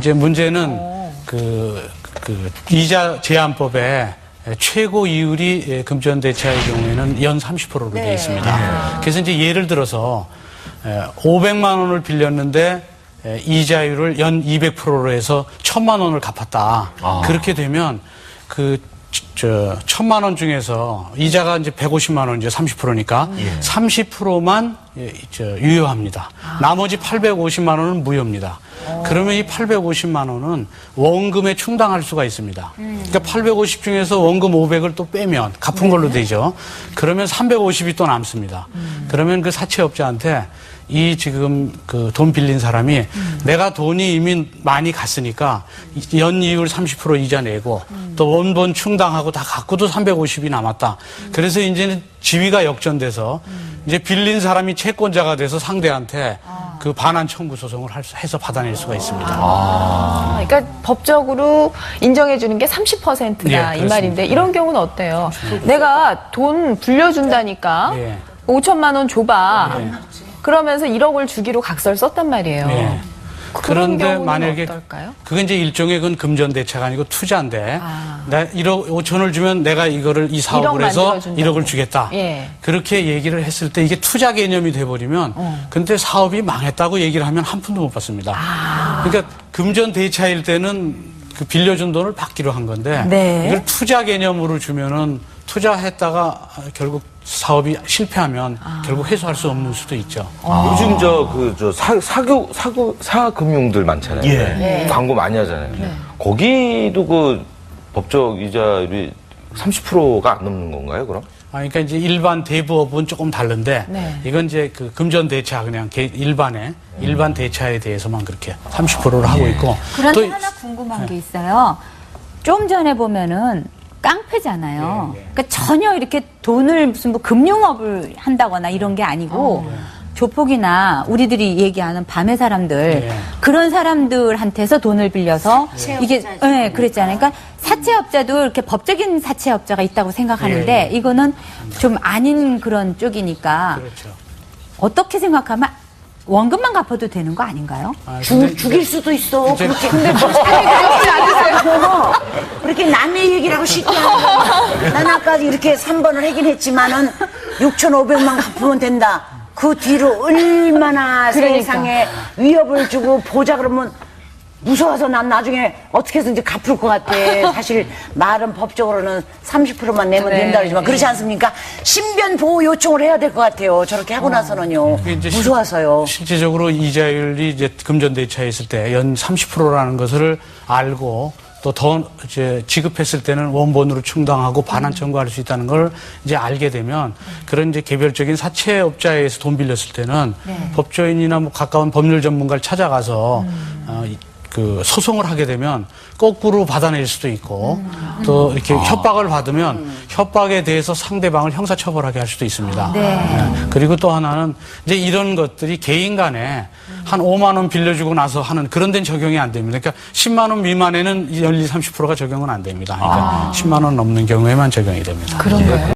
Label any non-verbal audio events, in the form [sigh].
이제 문제는 그, 그 이자 제한법에 최고 이율이 예, 금전대체의 경우에는 연 30%로 되어 있습니다. 그래서 이제 예를 들어서 500만 원을 빌렸는데 에, 이자율을 연 200%로 해서 1000만 원을 갚았다. 그렇게 되면 그 저, 천만 원 중에서 이자가 이제 150만 원 이제 30%니까 30%만 예, 저, 유효합니다. 나머지 850만 원은 무효입니다. 그러면 이 850만 원은 원금에 충당할 수가 있습니다. 그러니까 850 중에서 원금 500을 또 빼면 갚은 걸로 되죠. 그러면 350이 또 남습니다. 그러면 그 사채업자한테 이 지금 그 돈 빌린 사람이 내가 돈이 이미 많이 갔으니까 연 이율 30% 이자 내고 또 원본 충당하고 다 갖고도 350이 남았다. 그래서 이제는 지위가 역전돼서 이제 빌린 사람이 채권자가 돼서 상대한테 그 반환 청구 소송을 할 수- 해서 받아낼 수가 있습니다. 아, 그러니까 법적으로 인정해 주는 게 30%다 예, 이. 말인데 이런 경우는 어때요? 내가 돈 불려준다니까 예. 5천만 원 줘봐. 그러면서 1억을 주기로 각서를 썼단 말이에요. 예. 그런 그런데 만약에 어떨까요? 그게 이제 일종의 그건 금전 대체가 아니고 투자인데 아. 나 1억 5천을 주면 내가 이거를 이 사업을 1억 해서 만들어준다고. 1억을 주겠다. 예. 그렇게 얘기를 했을 때 이게 투자 개념이 돼 버리면 어. 근데 사업이 망했다고 얘기를 하면 한 푼도 못 받습니다. 아. 그러니까 금전 대차일 때는 그 빌려준 돈을 받기로 한 건데 네. 이걸 투자 개념으로 주면은 투자했다가 결국 사업이 실패하면 아. 결국 회수할 수 없는 수도 있죠. 요즘 저 그 저 사교 사고 사금융들 많잖아요. 예. 광고 많이 하잖아요. 거기도 그 법적 이자율이 30%가 안 넘는 건가요, 그럼? 아, 그러니까 이제 일반 대부업은 조금 다른데 네. 이건 이제 그 금전 대차 그냥 개- 일반의 일반 대차에 대해서만 그렇게 30%를 하고 있고 그런데 또 하나 궁금한 게 있어요. 좀 전에 보면은 깡패잖아요. 예, 예. 그러니까 전혀 이렇게 돈을 무슨 뭐 금융업을 한다거나 이런 게 아니고 조폭이나 우리들이 얘기하는 밤의 사람들 예. 그런 사람들한테서 돈을 빌려서 이게 예, 그랬잖아요. 그러니까 사채업자도 이렇게 법적인 사채업자가 있다고 생각하는데 예, 이거는 좀 아닌 그런 쪽이니까 그렇죠. 어떻게 생각하면 원금만 갚아도 되는 거 아닌가요? 아, 죽, 근데 죽일 수도 있어. 이제- 그렇게. 근데 [laughs] 그렇게 그렇게 남의 얘기를 하고 쉽게 하는 난 아까 이렇게 3번을 하긴 했지만은 6,500만 갚으면 된다. 그 뒤로 얼마나 그러니까. 세상에 위협을 주고 보자 그러면 무서워서 난 나중에 어떻게 해서든지 갚을 것 같아. [laughs] 사실 말은 법적으로는 30%만 내면 네. 된다 그러지만 그렇지 않습니까? 신변 보호 요청을 해야 될 것 같아요. 저렇게 하고 나서는요. 이제 실- 무서워서요. 실제적으로 이자율이 이제 금전 대차에 있을 때 연 30%라는 것을 알고 또 더 이제 지급했을 때는 원본으로 충당하고 반환 청구할 수 있다는 걸 이제 알게 되면 그런 이제 개별적인 사채업자에서 돈 빌렸을 때는 법조인이나 뭐 가까운 법률 전문가를 찾아가서 어, 이- 그 소송을 하게 되면 거꾸로 받아낼 수도 있고 또 이렇게 협박을 받으면 협박에 대해서 상대방을 형사처벌하게 할 수도 있습니다. 예. 그리고 또 하나는 이제 이런 것들이 개인 간에 한 5만 원 빌려주고 나서 하는 그런 데는 적용이 안 됩니다. 그러니까 10만 원 미만에는 연리 30%가 적용은 안 됩니다. 그러니까 10만 원 넘는 경우에만 적용이 됩니다. 그런가요?